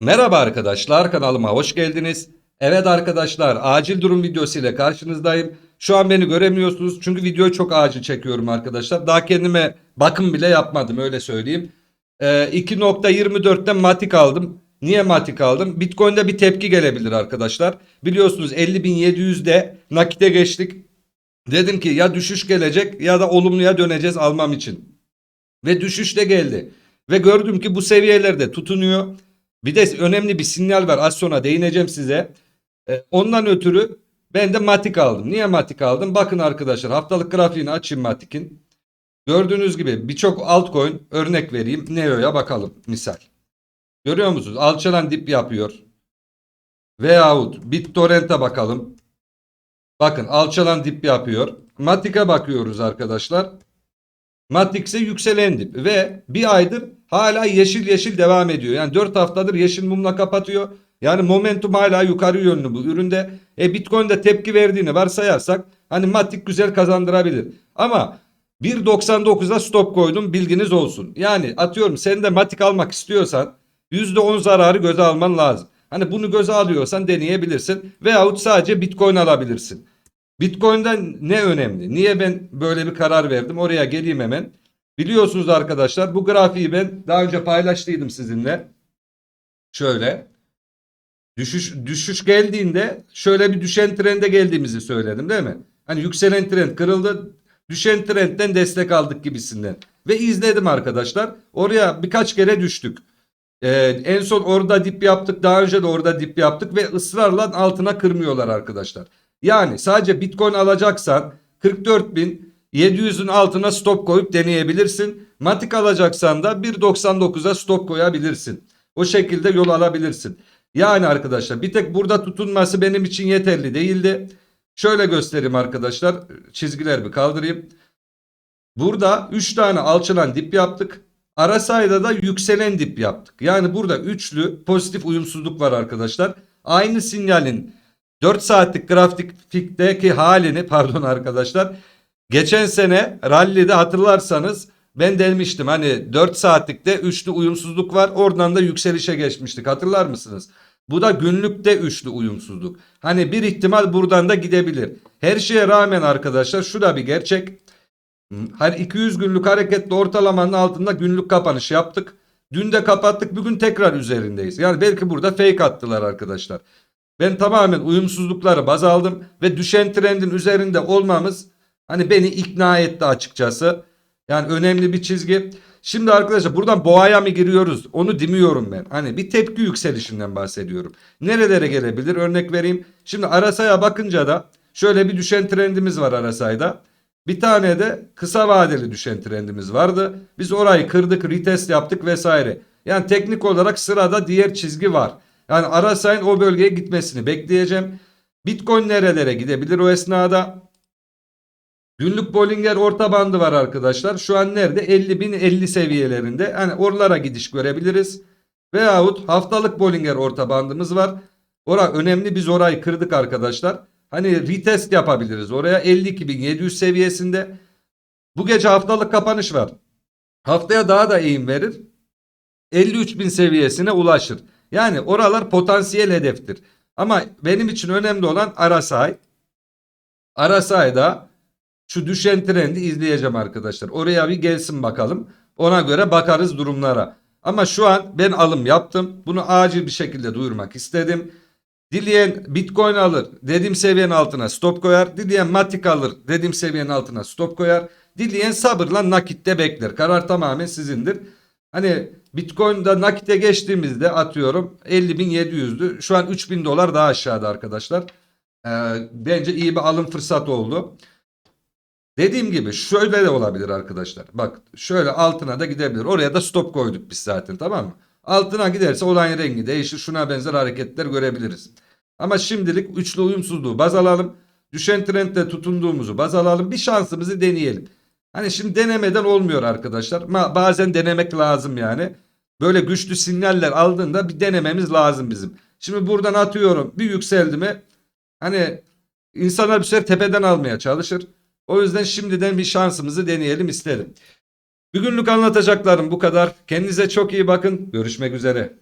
Merhaba arkadaşlar kanalıma hoş geldiniz. Evet arkadaşlar acil durum videosu ile karşınızdayım. Şu an beni göremiyorsunuz çünkü videoyu çok acil çekiyorum arkadaşlar. Daha kendime bakım bile yapmadım öyle söyleyeyim. Ee, 2.24'ten matik aldım. Niye matik aldım? Bitcoin'de bir tepki gelebilir arkadaşlar. Biliyorsunuz 50.700'de nakite geçtik. Dedim ki ya düşüş gelecek ya da olumluya döneceğiz almam için. Ve düşüş de geldi. Ve gördüm ki bu seviyelerde tutunuyor. Bir de önemli bir sinyal var. Az sonra değineceğim size. Ee, ondan ötürü ben de Matik aldım. Niye Matik aldım? Bakın arkadaşlar haftalık grafiğini açayım Matik'in. Gördüğünüz gibi birçok altcoin örnek vereyim. Neo'ya bakalım misal. Görüyor musunuz? Alçalan dip yapıyor. Veyahut BitTorrent'e bakalım. Bakın alçalan dip yapıyor. Matik'e bakıyoruz arkadaşlar. Matik ise yükselen dip ve bir aydır hala yeşil yeşil devam ediyor. Yani 4 haftadır yeşil mumla kapatıyor. Yani momentum hala yukarı yönlü bu üründe. E Bitcoin'de tepki verdiğini varsayarsak hani Matik güzel kazandırabilir. Ama 1.99'a stop koydum bilginiz olsun. Yani atıyorum sen de Matik almak istiyorsan %10 zararı göze alman lazım. Hani bunu göze alıyorsan deneyebilirsin. Veyahut sadece Bitcoin alabilirsin. Bitcoin'den ne önemli? Niye ben böyle bir karar verdim? Oraya geleyim hemen. Biliyorsunuz arkadaşlar bu grafiği ben daha önce paylaştıydım sizinle. Şöyle. Düşüş, düşüş geldiğinde şöyle bir düşen trende geldiğimizi söyledim değil mi? Hani yükselen trend kırıldı. Düşen trendten destek aldık gibisinden. Ve izledim arkadaşlar. Oraya birkaç kere düştük. Ee, en son orada dip yaptık. Daha önce de orada dip yaptık. Ve ısrarla altına kırmıyorlar arkadaşlar. Yani sadece Bitcoin alacaksan 44.700'ün altına stop koyup deneyebilirsin. Matik alacaksan da 1.99'a stop koyabilirsin. O şekilde yol alabilirsin. Yani arkadaşlar bir tek burada tutunması benim için yeterli değildi. Şöyle göstereyim arkadaşlar. Çizgiler bir kaldırayım. Burada 3 tane alçalan dip yaptık. Ara sayıda da yükselen dip yaptık. Yani burada üçlü pozitif uyumsuzluk var arkadaşlar. Aynı sinyalin 4 saatlik grafikteki halini pardon arkadaşlar geçen sene rallide hatırlarsanız ben demiştim hani 4 saatlikte üçlü uyumsuzluk var oradan da yükselişe geçmiştik hatırlar mısınız? Bu da günlükte üçlü uyumsuzluk. Hani bir ihtimal buradan da gidebilir. Her şeye rağmen arkadaşlar şu da bir gerçek. Her 200 günlük hareketli ortalamanın altında günlük kapanış yaptık. Dün de kapattık bugün tekrar üzerindeyiz. Yani belki burada fake attılar arkadaşlar. Ben tamamen uyumsuzlukları baz aldım ve düşen trendin üzerinde olmamız hani beni ikna etti açıkçası. Yani önemli bir çizgi. Şimdi arkadaşlar buradan boğaya mı giriyoruz? Onu demiyorum ben. Hani bir tepki yükselişinden bahsediyorum. Nerelere gelebilir? Örnek vereyim. Şimdi Arasay'a bakınca da şöyle bir düşen trendimiz var Arasay'da. Bir tane de kısa vadeli düşen trendimiz vardı. Biz orayı kırdık, retest yaptık vesaire. Yani teknik olarak sırada diğer çizgi var. Yani Arasay'ın o bölgeye gitmesini bekleyeceğim. Bitcoin nerelere gidebilir o esnada? Günlük Bollinger orta bandı var arkadaşlar. Şu an nerede? 50.050 seviyelerinde. Hani oralara gidiş görebiliriz. Veyahut haftalık Bollinger orta bandımız var. Ora önemli biz orayı kırdık arkadaşlar. Hani retest yapabiliriz. Oraya 52.700 seviyesinde. Bu gece haftalık kapanış var. Haftaya daha da eğim verir. 53.000 seviyesine ulaşır. Yani oralar potansiyel hedeftir. Ama benim için önemli olan Arasay. Arasay'da şu düşen trendi izleyeceğim arkadaşlar. Oraya bir gelsin bakalım. Ona göre bakarız durumlara. Ama şu an ben alım yaptım. Bunu acil bir şekilde duyurmak istedim. Dileyen Bitcoin alır. Dediğim seviyenin altına stop koyar. Dileyen Matic alır. Dediğim seviyenin altına stop koyar. Dileyen sabırla nakitte bekler. Karar tamamen sizindir. Hani Bitcoin'da nakite geçtiğimizde atıyorum 50.700'dü. Şu an 3000 dolar daha aşağıda arkadaşlar. Ee, bence iyi bir alım fırsatı oldu. Dediğim gibi şöyle de olabilir arkadaşlar. Bak şöyle altına da gidebilir. Oraya da stop koyduk biz zaten tamam mı? Altına giderse olan rengi değişir. Şuna benzer hareketler görebiliriz. Ama şimdilik üçlü uyumsuzluğu baz alalım. Düşen trendde tutunduğumuzu baz alalım. Bir şansımızı deneyelim. Hani şimdi denemeden olmuyor arkadaşlar. Ma bazen denemek lazım yani. Böyle güçlü sinyaller aldığında bir denememiz lazım bizim. Şimdi buradan atıyorum. Bir yükseldi mi? Hani insanlar bir sefer tepeden almaya çalışır. O yüzden şimdiden bir şansımızı deneyelim isterim. Bugünlük anlatacaklarım bu kadar. Kendinize çok iyi bakın. Görüşmek üzere.